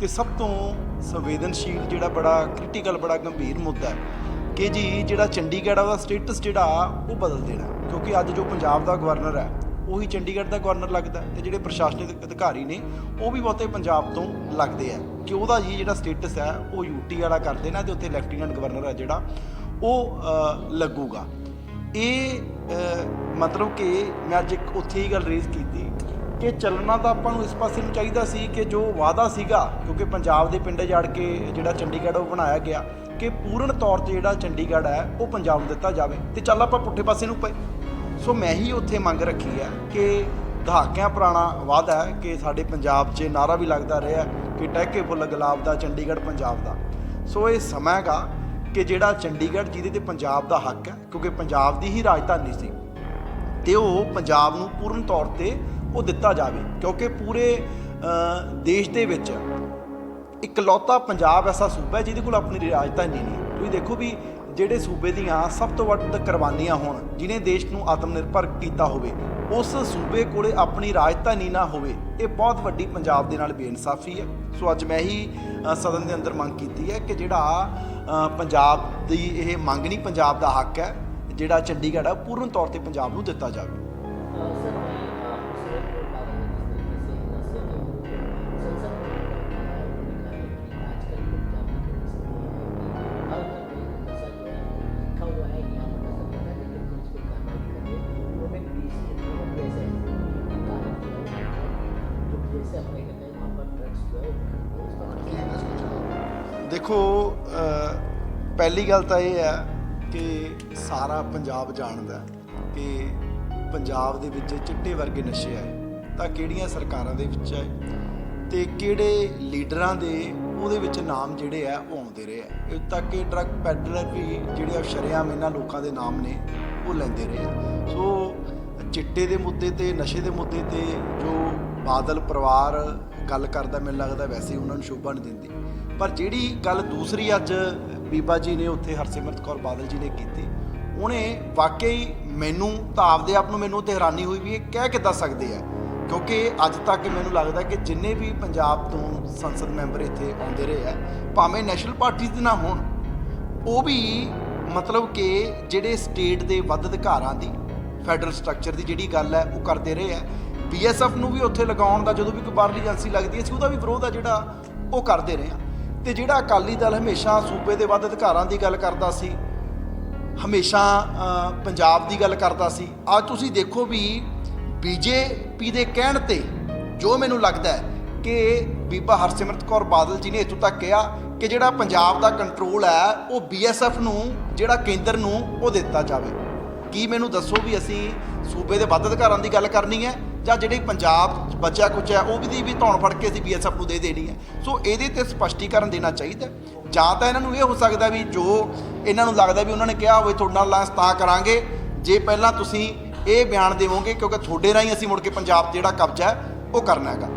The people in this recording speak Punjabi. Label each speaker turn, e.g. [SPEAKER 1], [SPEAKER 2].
[SPEAKER 1] ਤੇ ਸਭ ਤੋਂ ਸੰਵੇਦਨਸ਼ੀਲ ਜਿਹੜਾ ਬੜਾ ਕ੍ਰਿਟੀਕਲ ਬੜਾ ਗੰਭੀਰ ਮੁੱਦਾ ਹੈ ਕਿ ਜੀ ਜਿਹੜਾ ਚੰਡੀਗੜ੍ਹ ਆ ਉਹਦਾ ਸਟੇਟਸ ਜਿਹੜਾ ਉਹ ਬਦਲ ਦੇਣਾ ਕਿਉਂਕਿ ਅੱਜ ਜੋ ਪੰਜਾਬ ਦਾ ਗਵਰਨਰ ਹੈ ਉਹੀ ਚੰਡੀਗੜ੍ਹ ਦਾ ਗਵਰਨਰ ਲੱਗਦਾ ਤੇ ਜਿਹੜੇ ਪ੍ਰਸ਼ਾਸਨਿਕ ਅਧਿਕਾਰੀ ਨੇ ਉਹ ਵੀ ਬਹੁਤੇ ਪੰਜਾਬ ਤੋਂ ਲੱਗਦੇ ਆ ਕਿ ਉਹਦਾ ਜੀ ਜਿਹੜਾ ਸਟੇਟਸ ਹੈ ਉਹ ਯੂਟੀ ਵਾਲਾ ਕਰ ਦੇਣਾ ਤੇ ਉੱਥੇ ਲੈਫਟੀਨੈਂਟ ਗਵਰਨਰ ਹੈ ਜਿਹੜਾ ਉਹ ਅ, ਲੱਗੂਗਾ। ਇਹ ਮਤਲਬ ਕਿ ਮੈਂ ਅੱਜ ਇੱਕ ਉੱਥੇ ਹੀ ਗੱਲ ਰੇਜ਼ ਕੀਤੀ ਕਿ ਚੱਲਣਾ ਤਾਂ ਆਪਾਂ ਨੂੰ ਇਸ ਪਾਸੇ ਨੂੰ ਚਾਹੀਦਾ ਸੀ ਕਿ ਜੋ ਵਾਅਦਾ ਸੀਗਾ, ਕਿਉਂਕਿ ਪੰਜਾਬ ਦੇ ਪਿੰਡ ਜੜ ਕੇ ਜਿਹੜਾ ਚੰਡੀਗੜ੍ਹ ਉਹ ਬਣਾਇਆ ਗਿਆ, ਕਿ ਪੂਰਨ ਤੌਰ ਤੇ ਜਿਹੜਾ ਚੰਡੀਗੜ੍ਹ ਹੈ, ਉਹ ਪੰਜਾਬ ਨੂੰ ਦਿੱਤਾ ਜਾਵੇ। ਤੇ ਚੱਲ ਆਪਾਂ ਪੁੱਠੇ ਪਾਸੇ ਨੂੰ ਪਏ। ਸੋ ਮੈਂ ਹੀ ਉੱਥੇ ਮੰਗ ਰੱਖੀ ਹੈ ਕਿ ਦਹਾਕਿਆਂ ਪੁਰਾਣਾ ਵਾਅਦਾ ਹੈ ਕਿ ਸਾਡੇ ਪੰਜਾਬ 'ਚ ਨਾਰਾ ਵੀ ਲੱਗਦਾ ਰਿਹਾ ਕਿ ਟਹਿਕੇ ਫੁੱਲ ਗੁਲਾਬ ਦਾ, ਚੰਡੀਗੜ੍ਹ ਪੰਜਾਬ ਦਾ। ਸੋ ਇਹ ਸਮਾਂ ਹੈਗਾ ਕਿ ਜਿਹੜਾ ਚੰਡੀਗੜ੍ਹ ਜਿਹਦੇ ਤੇ ਪੰਜਾਬ ਦਾ ਹੱਕ ਹੈ, ਕਿਉਂਕਿ ਪੰਜਾਬ ਦੀ ਹੀ ਰਾਜਧਾਨੀ ਸੀ। ਤੇ ਉਹ ਪੰਜਾਬ ਨੂੰ ਪੂਰਨ ਤੌਰ ਤੇ ਉਹ ਦਿੱਤਾ ਜਾਵੇ। ਕਿਉਂਕਿ ਪੂਰੇ ਦੇਸ਼ ਦੇ ਵਿੱਚ ਇਕਲੌਤਾ ਪੰਜਾਬ ਐਸਾ ਸੂਬਾ ਹੈ ਜਿਹਦੇ ਕੋਲ ਆਪਣੀ ਰਾਜਧਾਨੀ ਨਹੀਂ। ਤੁਸੀਂ ਦੇਖੋ ਵੀ ਜਿਹੜੇ ਸੂਬੇ ਦੀਆਂ ਸਭ ਤੋਂ ਵੱਧ ਕੁਰਬਾਨੀਆਂ ਹੋਣ, ਜਿਨੇ ਦੇਸ਼ ਨੂੰ ਆਤਮ ਨਿਰਭਰ ਕੀਤਾ ਹੋਵੇ, ਉਸ ਸੂਬੇ ਕੋਲੇ ਆਪਣੀ ਰਾਜਧਾਨੀ ਨਾ ਹੋਵੇ, ਇਹ ਬਹੁਤ ਵੱਡੀ ਪੰਜਾਬ ਦੇ ਨਾਲ ਬੇਇਨਸਾਫੀ ਹੈ। ਸੋ ਅੱਜ ਮੈਂ ਹੀ ਸਦਨ ਦੇ ਅੰਦਰ ਮੰਗ ਕੀਤੀ ਹੈ ਕਿ ਜਿਹੜਾ ਪੰਜਾਬ ਦੀ ਇਹ ਮੰਗ ਨਹੀਂ ਪੰਜਾਬ ਦਾ ਹੱਕ ਹੈ, ਜਿਹੜਾ ਚੰਡੀਗੜ੍ਹ ਹੈ ਪੂਰਨ ਤੌਰ ਤੇ ਪੰਜਾਬ ਨੂੰ ਦਿੱਤਾ ਜਾਵੇ। ਦੇਖੋ ਪਹਿਲੀ ਗੱਲ ਤਾਂ ਇਹ ਹੈ ਕਿ ਸਾਰਾ ਪੰਜਾਬ ਜਾਣਦਾ ਕਿ ਪੰਜਾਬ ਦੇ ਵਿੱਚ ਚਿੱਟੇ ਵਰਗੇ ਨਸ਼ੇ ਆਏ। ਤਾਂ ਕਿਹੜੀਆਂ ਸਰਕਾਰਾਂ ਦੇ ਵਿੱਚ ਆਏ ਤੇ ਕਿਹੜੇ ਲੀਡਰਾਂ ਦੇ ਉਹਦੇ ਵਿੱਚ ਨਾਮ ਜਿਹੜੇ ਆ, ਉਹ ਆਉਂਦੇ ਰਹੇ ਆ। ਇਹ ਤੱਕ ਕਿ ਡਰੱਗ ਪੈਡਲਰ ਵੀ ਜਿਹੜੇ ਆ ਸ਼ਰੇਆਮ ਇਹਨਾਂ ਲੋਕਾਂ ਦੇ ਨਾਮ ਨੇ, ਉਹ ਲੈਂਦੇ ਰਹੇ ਸੋ, ਚਿੱਟੇ ਦੇ ਮੁੱਦੇ ਤੇ, ਨਸ਼ੇ ਦੇ ਮੁੱਦੇ ਤੇ ਜੋ ਬਾਦਲ ਪਰਿਵਾਰ ਗੱਲ ਕਰਦਾ, ਮੈਨੂੰ ਲੱਗਦਾ ਵੈਸੇ ਉਹਨਾਂ ਨੂੰ ਸ਼ੋਭਾ ਨਹੀਂ ਦਿੰਦੀ। ਪਰ ਜਿਹੜੀ ਗੱਲ ਦੂਸਰੀ ਅੱਜ ਬੀਬਾ ਜੀ ਨੇ ਉੱਥੇ ਹਰਸਿਮਰਤ ਕੌਰ ਬਾਦਲ ਜੀ ਨੇ ਕੀਤੀ, ਉਹਨੇ ਵਾਕਈ ਮੈਨੂੰ ਤਾਂ ਆਪਦੇ ਆਪ ਨੂੰ ਮੈਨੂੰ ਤੇ ਹੈਰਾਨੀ ਹੋਈ ਵੀ ਇਹ ਕਹਿ ਕਿੱਦਾਂ ਸਕਦੇ ਆ? ਕਿਉਂਕਿ ਅੱਜ ਤੱਕ ਮੈਨੂੰ ਲੱਗਦਾ ਕਿ ਜਿੰਨੇ ਵੀ ਪੰਜਾਬ ਤੋਂ ਸੰਸਦ ਮੈਂਬਰ ਇੱਥੇ ਆਉਂਦੇ ਰਹੇ ਆ, ਭਾਵੇਂ ਨੈਸ਼ਨਲ ਪਾਰਟੀਆਂ ਦੇ ਨਾ ਹੋਣ, ਉਹ ਵੀ ਮਤਲਬ ਕਿ ਜਿਹੜੇ ਸਟੇਟ ਦੇ ਵੱਧ ਅਧਿਕਾਰਾਂ ਦੀ, ਫੈਡਰਲ ਸਟਰਕਚਰ ਦੀ ਜਿਹੜੀ ਗੱਲ ਹੈ, ਉਹ ਕਰਦੇ ਰਹੇ ਆ। ਬੀਐਸਐਫ ਨੂੰ ਵੀ ਉੱਥੇ ਲਗਾਉਣ ਦਾ ਜਦੋਂ ਵੀ ਕੋਈ ਬਾਹਰਲੀ ਏਜੰਸੀ ਲੱਗਦੀ ਸੀ ਉਹਦਾ ਵੀ ਵਿਰੋਧ ਆ ਜਿਹੜਾ ਉਹ ਕਰਦੇ ਰਹੇ ਆ ਤੇ ਜਿਹੜਾ ਅਕਾਲੀ ਦਲ ਹਮੇਸ਼ਾ ਸੂਬੇ ਦੇ ਵੱਧ ਅਧਿਕਾਰਾਂ ਦੀ ਗੱਲ ਕਰਦਾ ਸੀ, ਹਮੇਸ਼ਾ ਪੰਜਾਬ ਦੀ ਗੱਲ ਕਰਦਾ ਸੀ, ਅੱਜ ਤੁਸੀਂ ਦੇਖੋ ਵੀ ਬੀਜੇਪੀ ਦੇ ਕਹਿਣ ਤੇ ਜੋ ਮੈਨੂੰ ਲੱਗਦਾ ਹੈ ਕਿ ਬੀਬਾ ਹਰਸਿਮਰਤ ਕੌਰ ਬਾਦਲ ਜੀ ਨੇ ਇੱਥੋਂ ਤੱਕ ਕਿਹਾ ਕਿ ਜਿਹੜਾ ਪੰਜਾਬ ਦਾ ਕੰਟਰੋਲ ਹੈ, ਉਹ ਬੀਐਸਐਫ ਨੂੰ, ਜਿਹੜਾ ਕੇਂਦਰ ਨੂੰ ਉਹ ਦਿੱਤਾ ਜਾਵੇ। ਕੀ ਮੈਨੂੰ ਦੱਸੋ ਵੀ ਅਸੀਂ ਸੂਬੇ ਦੇ ਵੱਧ ਅਧਿਕਾਰਾਂ ਦੀ ਗੱਲ ਕਰਨੀ ਹੈ? ਜਾਂ ਜਿਹੜੀ ਪੰਜਾਬ ਬਚਿਆ ਕੁਛ ਹੈ, ਉਹ ਵੀ ਦੀ ਵੀ ਧੌਣ ਫੜ ਕੇ ਅਸੀਂ ਬੀਐਸਐਫ ਨੂੰ ਦੇ ਦੇਣੀ ਹੈ। ਸੋ ਇਹਦੇ ਤੇ ਸਪਸ਼ਟੀਕਰਨ ਦੇਣਾ ਚਾਹੀਦਾ ਜਾਂ ਤਾਂ ਇਹਨਾਂ ਨੂੰ ਇਹ ਹੋ ਸਕਦਾ ਵੀ ਜੋ ਇਹਨਾਂ ਨੂੰ ਲੱਗਦਾ ਵੀ ਉਹਨਾਂ ਨੇ ਕਿਹਾ ਹੋਵੇ, ਤੁਹਾਡੇ ਨਾਲ ਲਾਂਸ ਤਾਂ ਕਰਾਂਗੇ। ਜੇ ਪਹਿਲਾਂ ਤੁਸੀਂ ਇਹ ਬਿਆਨ ਦੇਵੋਗੇ, ਕਿਉਂਕਿ ਤੁਹਾਡੇ ਰਾਹੀਂ ਅਸੀਂ ਮੁੜ ਕੇ ਪੰਜਾਬ 'ਤੇ ਜਿਹੜਾ ਕਬਜ਼ਾ ਹੈ, ਉਹ ਕਰਨਾ ਹੈਗਾ।